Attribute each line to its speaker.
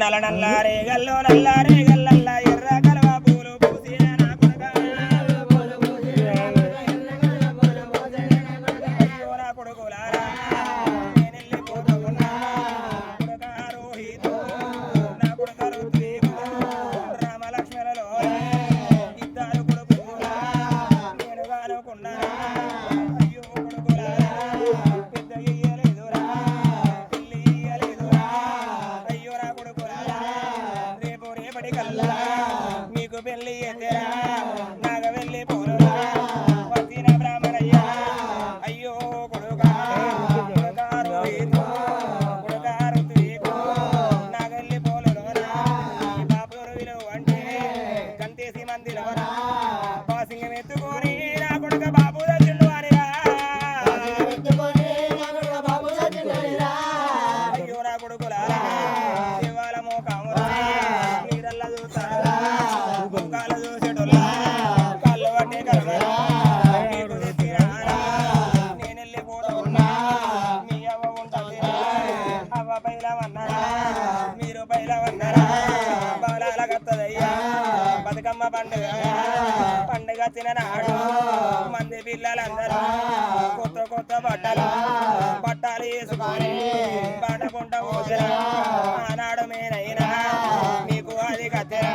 Speaker 1: నల్ల నల్లారే గల్లో రేపు కల్లా మీకు పెళ్ళి ఎత్తరా నాగ వెళ్ళి పోరురా వచ్చిన బ్రాహ్మణయ్య అయ్యో కొడుకా కొడుకా రోహితు, కొడుకా ఋత్వికు, నాగల్లి ఈ బాపురు విలువ అంటే గంతేసి ఎత్తుకొని నా కొడుక బాబు అయ్యో నా కొడుకులారా శివాల మోకా బాలాలకత్తదయ్యా బతుకమ్మ పండుగ. పండుగ తిననాడు మంది పిల్లలందరూ కొత్త కొత్త బట్టలు బట్టలు వేసుకొని పడకుండా ఆనాడు మేనైనా మీకు అది కత్తెరా.